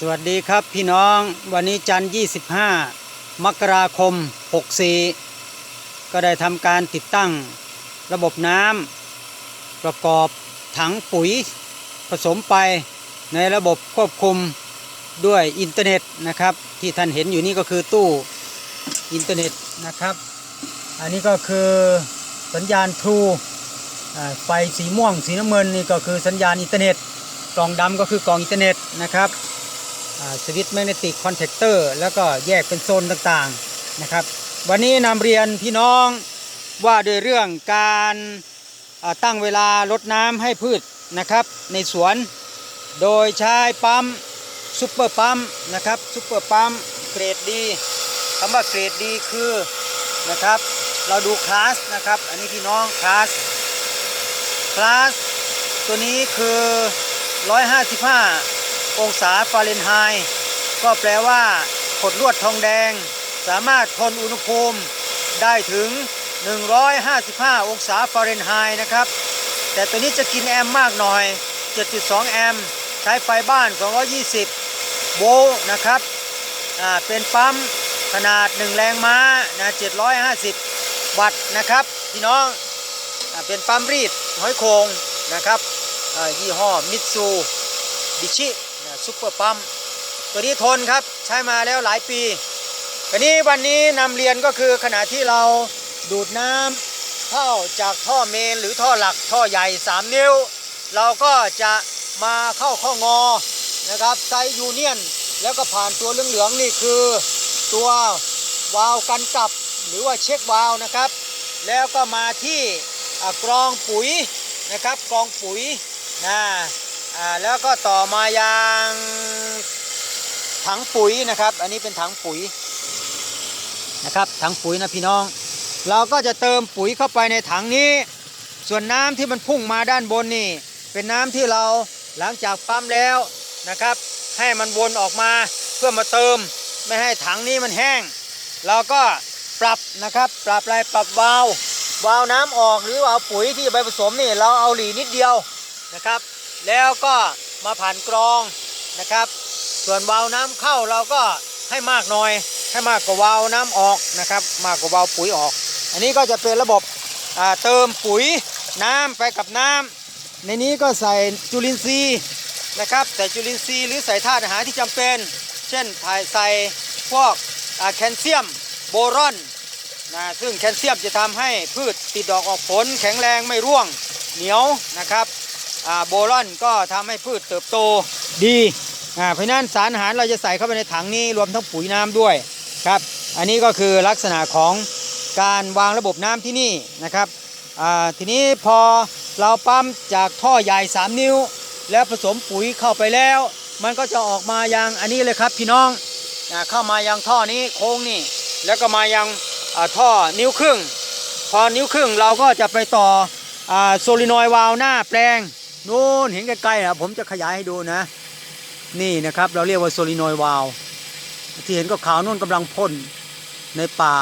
สวัสดีครับพี่น้องวันนี้จันทร์25 มกราคม 64 ก็ได้ทำการติดตั้งระบบน้ำประกอบถังปุ๋ยผสมไปในระบบควบคุมด้วยอินเทอร์เน็ตนะครับ ที่ท่านเห็นอยู่นี่ก็คือตู้อินเทอร์เน็ตนะครับ อันนี้ก็คือสัญญาณทรูไฟสีม่วงสีน้ำเงินนี่ก็คือสัญญาณอินเทอร์เน็ตกล่องดำก็คือกล่องอินเทอร์เน็ตนะครับ สวิตช์แมกเนติกคอนแทคเตอร์แล้วก็แยกเป็นโซนต่างๆนะครับ วันนี้นำเรียนพี่น้องว่าโดยเรื่องการตั้งเวลาลดน้ำให้พืชนะครับ ในสวนโดยใช้ปั๊มซุปเปอร์ปั๊มนะครับซุปเปอร์ปั๊มเกรดดีคำว่าเกรดดีคือนะครับเราดูคลาสนะครับ อันนี้พี่น้องคลาสคลาสตัวนี้คือ 155 องศาฟาเรนไฮต์ก็แปลว่าขดลวดทองแดง สามารถทนอุณหภูมิได้ถึง 155 องศาฟาเรนไฮต์นะครับ แต่ตัวนี้จะกินแอมมากหน่อย 7.2 แอมใช้ไฟบ้าน 220 โวลต์นะครับเป็นปั๊มขนาด 1 แรงม้านะ750 วัตต์นะครับพี่น้องอเป็นปั๊มรีดห้อยโคงนะครับยี่ห้อมิตซูบิชิ ซุปเปอร์ปั๊มตัวนี้ทนครับใช้มาแล้วหลายปีวันนี้วันนี้นำเรียนก็คือขณะที่เราดูดน้ำเข้าจากท่อเมนหรือท่อหลักท่อใหญ่ 3 นิ้ว เราก็จะมาเข้าข้องอนะครับไซส์ยูเนียนแล้วก็ผ่านตัวเหลืองๆนี่คือตัววาล์วกันกลับหรือว่าเช็ควาล์วนะครับ แล้วก็มาที่กรองปุ๋ยนะครับกรองปุ๋ยนะอ่า แล้วก็ต่อมายังถังปุ๋ยนะครับ อันนี้เป็นถังปุ๋ยนะครับถังปุ๋ยนะพี่น้อง เราก็จะเติมปุ๋ยเข้าไปในถังนี้ ส่วนน้ำที่มันพุ่งมาด้านบนนี่ เป็นน้ำที่เราหลังจากปั๊มแล้วนะครับ ให้มันวนออกมาเพื่อมาเติมไม่ให้ถังนี้มันแห้ง เราก็ปรับนะครับปรับอะไรปรับวาล์ววาล์วน้ำออกหรือวาปุ๋ยที่ไปผสมนี่เราเอาหลีนิดเดียวนะครับ แล้วก็มาผ่านกรองนะครับ ส่วนวาล์วน้ำเข้าเราก็ให้มากหน่อย ให้มากกว่าวาล์วน้ำออกนะครับ มากกว่าวาล์วปุ๋ยออก อันนี้ก็จะเป็นระบบอ่าเติมปุ๋ยน้ำไปกับน้ำในนี้ก็ใส่จุลินทรีย์นะครับใส่จุลินทรีย์หรือใส่ธาตุอาหารที่จำเป็น เช่นถ่ายใส่พวกอ่าแคลเซียมโบรอนนะซึ่งแคลเซียมจะทำให้พืชติดดอกออกผลแข็งแรงไม่ร่วงเหนียวนะครับ โบรอนก็ทำให้พืชเติบโตดีเพราะนั้นสารอาหารเราจะใส่เข้าไปในถังนี้รวมทั้งปุ๋ยน้ำด้วยครับ อันนี้ก็คือลักษณะของการวางระบบน้ำที่นี่นะครับทีนี้พอเราปั๊มจากท่อใหญ่ 3 นิ้ว แล้วผสมปุ๋ยเข้าไปแล้ว มันก็จะออกมายังอันนี้เลยครับพี่น้องอเข้ามายังท่อนี้โค้งนี่ แล้วก็มายังท่อนิ้วครึ่ง พอนิ้วครึ่งเราก็จะไปต่ออโซลินอยวาล์วหน้าแปลง นู้นเห็นใกล้ๆนะผมจะขยายให้ดูนะ นี่นะครับเราเรียกว่าโซลินอยวาล์วที่เห็นก็ขาวนู่นกำลังพ่นในป่า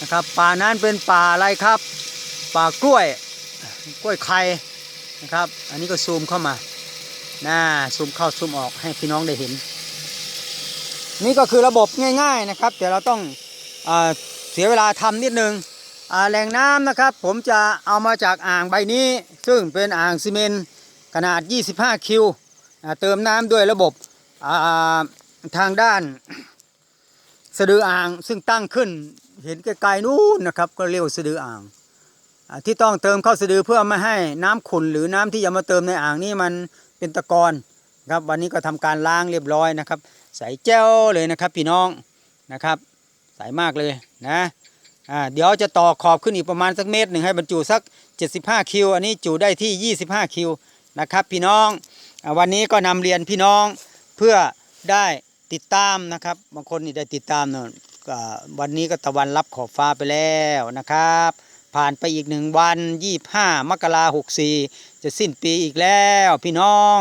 นะครับป่านั้นเป็นป่าอะไรครับ ป่ากล้วยกล้วยไข่นะครับ อันนี้ก็ซูมเข้ามานะซูมเข้าซูมออกให้พี่น้องได้เห็น นี่ก็คือระบบง่าย ๆนะครับแต่เราต้องอเสียเวลาทำนิดนึง แหล่งน้ำนะครับ ผมจะเอามาจากอ่างใบนี้ ซึ่งเป็นอ่างซีเมนต์ขนาด 25 คิวอ่าเติมน้ำด้วยระบบอ่าทางด้านสะดืออ่างซึ่งตั้งขึ้นเห็นไกลๆนู้นนะครับ ก็เรียกว่าสะดืออ่างที่ต้องเติมเข้าสะดือเพื่อไม่ให้น้ำขุ่นหรือน้ำที่จะมาเติมในอ่างนี้มันเป็นตะกอนครับ วันนี้ก็ทำการล้างเรียบร้อยนะครับ ใส่แจ้วเลยนะครับพี่น้องนะครับ ใส่มากเลยนะ อ่าเดี๋ยวจะต่อขอบขึ้นอีกประมาณสักเมตรหนึ่งให้บรรจุสัก 75 คิว อันนี้จุได้ที่ 25 คิวนะครับพี่น้องอวันนี้ก็นำเรียนพี่น้องเพื่อได้ติดตามนะครับบางคนนี่ได้ติดตามเนอะวันนี้ก็ตะวันรับขอบฟ้าไปแล้วนะครับ ผ่านไปอีกหนึ่งวัน25มกราหกสี่จะสิ้นปีอีกแล้วพี่น้อง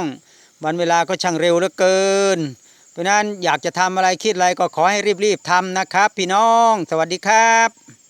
วันเวลาก็ช่างเร็วเหลือเกิน เพราะนั้นอยากจะทำอะไรคิดอะไรก็ขอให้รีบๆทำนะครับ พี่น้อง สวัสดีครับ